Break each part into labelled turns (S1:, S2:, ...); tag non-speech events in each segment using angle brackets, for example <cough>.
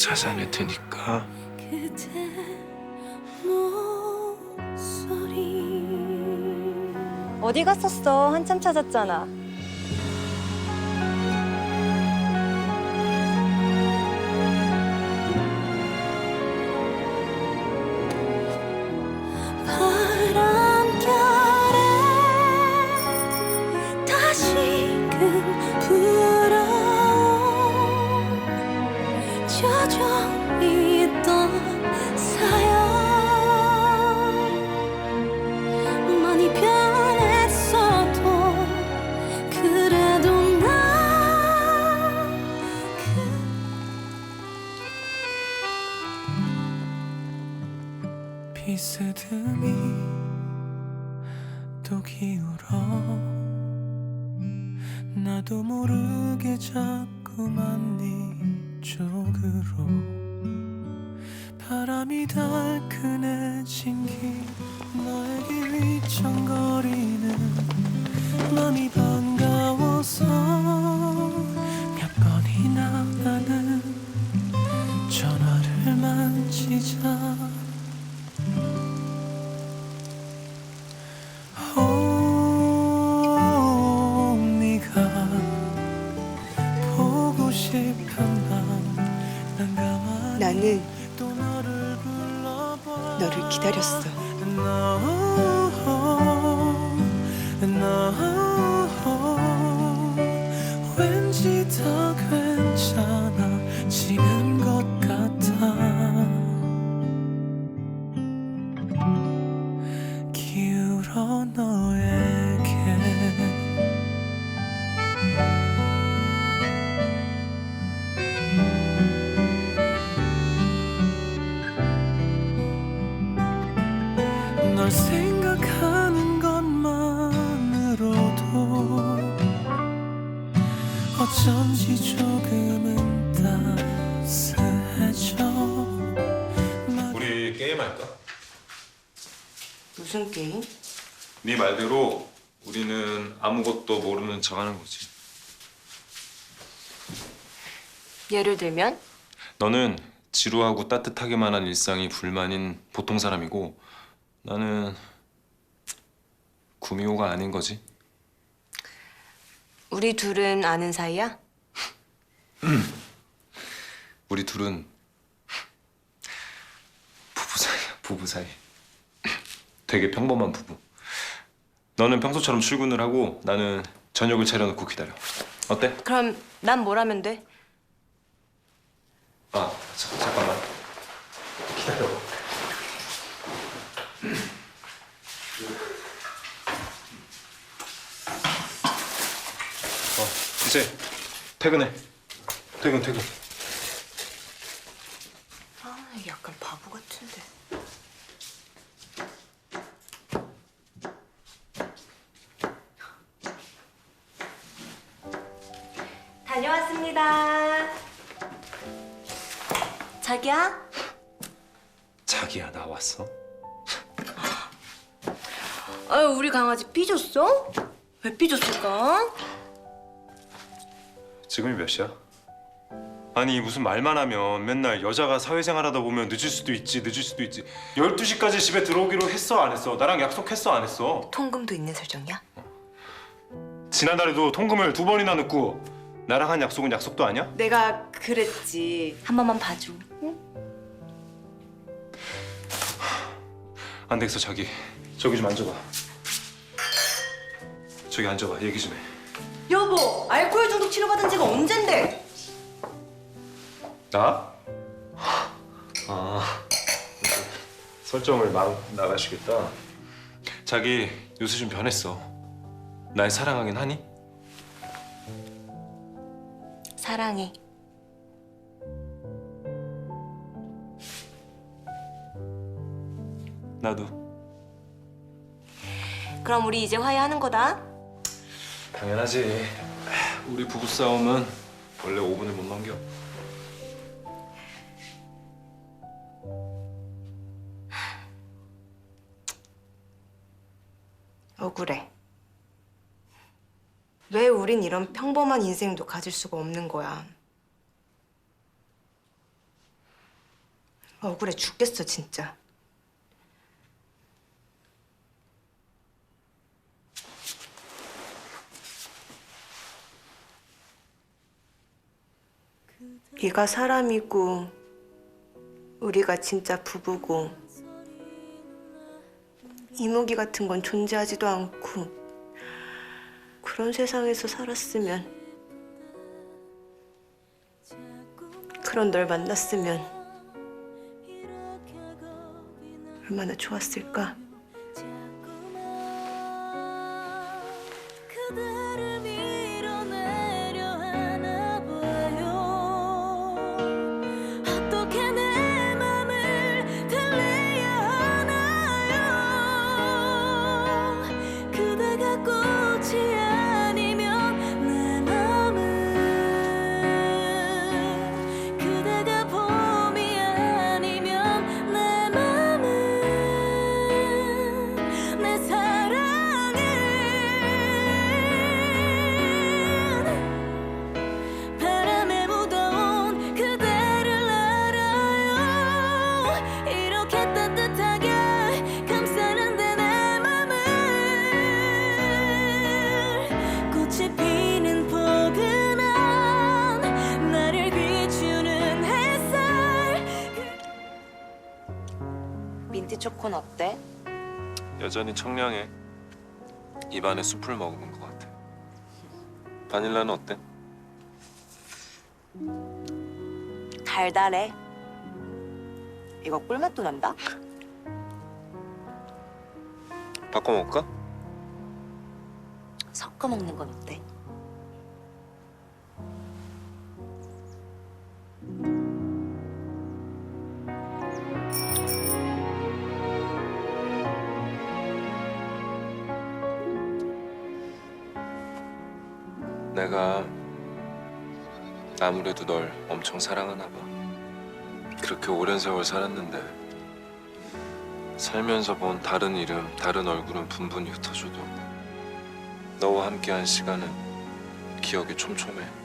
S1: 찾아낼 테니까.
S2: 그대 목소리
S3: 어디 갔었어? 한참 찾았잖아.
S1: 비스듬히 또 기울어 나도 모르게 자꾸만 네 쪽으로 바람이 달큰해진 길 너에게 휘청거리는 맘이 반 나는 또 너를
S4: 기다렸어.
S1: 왠지 더 괜찮아지는 어쩐지 조금은 따스해져
S5: 우리 게임할까?
S4: 무슨 게임?
S5: 네 말대로 우리는 아무것도 모르는 척하는 거지.
S4: 예를 들면?
S5: 너는 지루하고 따뜻하게만 한 일상이 불만인 보통 사람이고 나는 구미호가 아닌 거지.
S4: 우리 둘은 아는 사이야?
S5: 우리 둘은 부부 사이야, 부부 사이. 되게 평범한 부부. 너는 평소처럼 출근을 하고 나는 저녁을 차려놓고 기다려. 어때?
S4: 그럼 난 뭘 하면 돼?
S5: 아, 자, 잠깐만. 기다려. 이제 퇴근해. 퇴근, 퇴근.
S4: 아, 약간 바보 같은데. 다녀왔습니다. 자기야?
S5: 자기야, 나 왔어?
S4: 아유, 우리 강아지 삐졌어? 왜 삐졌을까?
S5: 지금이 몇 시야? 아니 무슨 말만 하면 맨날 여자가 사회생활 하다 보면 늦을 수도 있지 늦을 수도 있지 12시까지 집에 들어오기로 했어 안 했어? 나랑 약속했어 안 했어?
S4: 통금도 있는 설정이야?
S5: 지난달에도 통금을 두 번이나 늦고 나랑 한 약속은 약속도 아니야?
S4: 내가 그랬지. 한 번만 봐줘.
S5: 안 되겠어 자기 저기 좀 앉아봐 저기 앉아봐 얘기 좀해
S4: 여보, 알코올 중독 치료받은 지가 언젠데?
S5: 나? 아 설정을 막 나가시겠다 자기 요새 좀 변했어 날 사랑하긴 하니?
S4: 사랑해.
S5: 나도
S4: 그럼 우리 이제 화해하는 거다.
S5: 당연하지 우리 부부 싸움은 원래 5분을 못 넘겨
S6: 억울해. 왜 우린 이런 평범한 인생도 가질 수가 없는 거야? 억울해 죽겠어, 진짜. 네가 사람이고 우리가 진짜 부부고 이모기 같은 건 존재하지도 않고 그런 세상에서 살았으면 그런 널 만났으면 얼마나 좋았을까? 초코는 어때?
S5: 여전히 청량해. 입안에 숲을 머금은 것 같아. 바닐라는 어때?
S6: 달달해. 이거 꿀맛도 난다.
S5: 바꿔 먹을까?
S6: 섞어 먹는 건 어때?
S5: 내가 아무래도 널 엄청 사랑하나 봐. 그렇게 오랜 세월 살았는데 살면서 본 다른 이름, 다른 얼굴은 분분히 흩어져도 너와 함께한 시간은 기억에 촘촘해.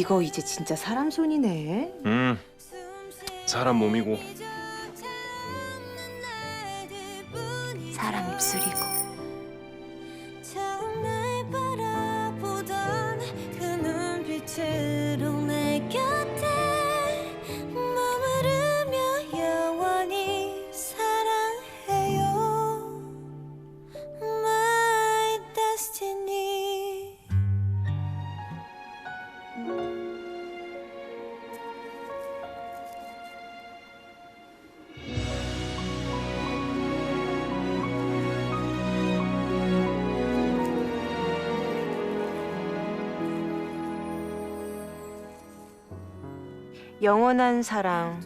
S6: 이거 이제 진짜 사람 손이네.
S5: 음, 사람 몸이고
S6: 영원한 사랑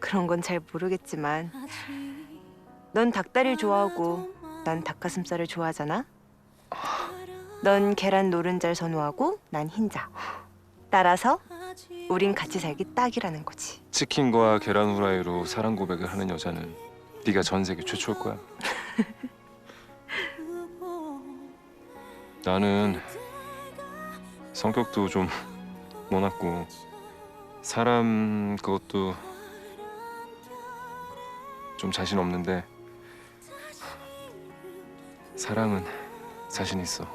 S6: 그런 건 잘 모르겠지만 넌 닭다리를 좋아하고 난 닭가슴살을 좋아하잖아. 넌 계란 노른자를 선호하고 난 흰자. 따라서 우린 같이 살기 딱이라는 거지.
S5: 치킨과 계란 후라이로 사랑 고백을 하는 여자는 네가 전 세계 최초일 거야. <laughs> 나는 성격도 좀 모났고 사람 그것도 좀 자신 없는데 사랑은 자신 있어.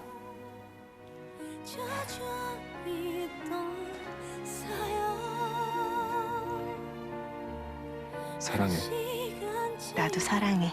S5: 사랑해.
S6: 나도 사랑해.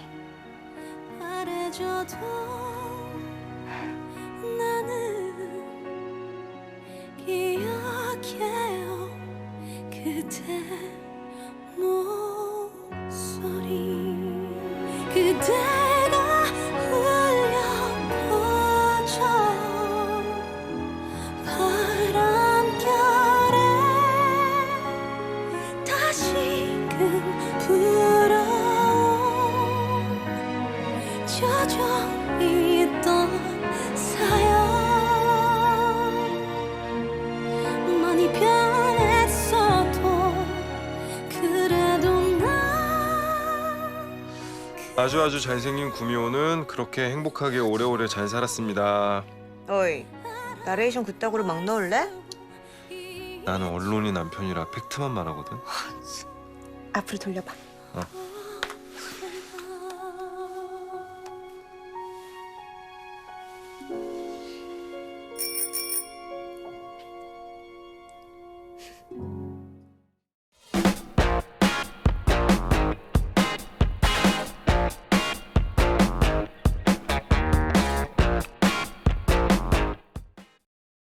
S5: 아주 아주 잘생긴 구미호는 그렇게 행복하게 오래오래 잘 살았습니다.
S4: 어이, 나레이션 그따구로 막 넣을래?
S5: 나는 언론이 남편이라 팩트만 말하거든.
S4: 앞으로 돌려봐.
S5: 어.